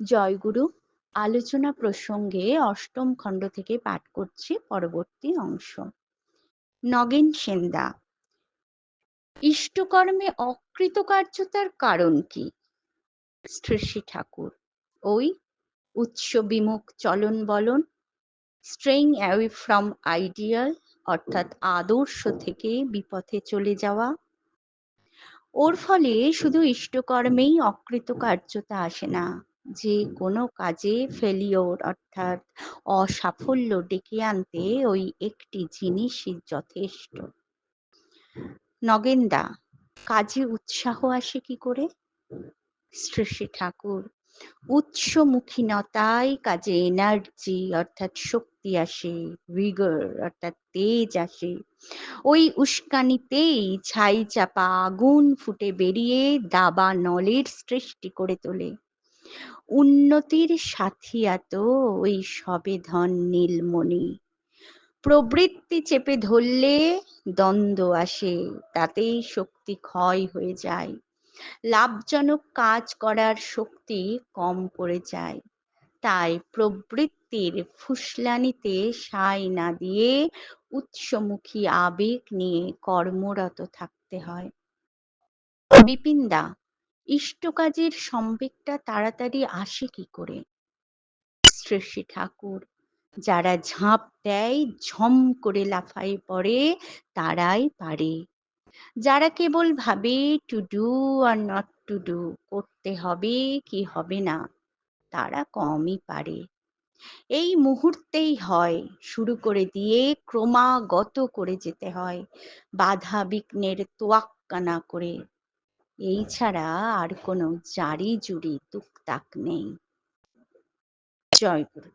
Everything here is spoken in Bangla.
জয়গুরু আলোচনা প্রসঙ্গে অষ্টম খণ্ড থেকে পাঠ করছি, পরবর্তী অংশ। নগেন সেন্দা, ইষ্টকর্মে অকৃতকার্যতার কারণ কি? শ্রী ঠাকুর, ওই উৎস বিমুখ চলন বলন স্ট্রেইং অ্যাওয়ে ফ্রম আইডিয়াল অর্থাৎ আদর্শ থেকে বিপথে চলে যাওয়া। ওর ফলে শুধু ইষ্টকর্মেই অকৃতকার্যতা আসে না যে কোনো কাজে ফেলিওর অর্থাৎ অসাফল্য ডেকে আনতে ওই একটি জিনিসই যথেষ্ট। নগেন্দা, কাজে উৎসাহ আসে কি করে? শ্রী ঠাকুর, উৎসমুখীনতায় কাজে এনার্জি অর্থাৎ শক্তি আসে ভিগর অর্থাৎ তেজ আসে। ওই উস্কানিতেই ছাই চাপা আগুন ফুটে বেরিয়ে দাবা নলের সৃষ্টি করে তোলে। উন্নতির সাথিয়া তো ওই সবে ধন নীলমণি। প্রবৃত্তি চেপে ধরলে দ্বন্দ্ব আসে, তাতেই শক্তি ক্ষয় হয়ে যায়। লাভজনক কাজ করার শক্তি কম পড়ে যায়। তাই প্রবৃত্তির ফুসলানিতে সাই না দিয়ে উৎসমুখী আবেগ নিয়ে কর্মরত থাকতে হয়। বিপিনদা ইষ্ট কাজের সম্বেকটা তাড়াতাড়ি আসে কি করে? শ্রী ঠাকুর যারা ঝাঁপ দেয়, ঝম করে লাফাই পড়ে, তারাই পারে। যারা কেবল ভাবে to do or not to do করতে হবে কি হবে না? তারা কমই পারে। এই মুহূর্তেই হয়, শুরু করে দিয়ে ক্রমাগত করে যেতে হয়, বাধা বিঘ্নের তোয়াক্কা না করে। এই ছাড়া আর কোনো জারি জুড়ি তুকতাক নেই। জয় গুরু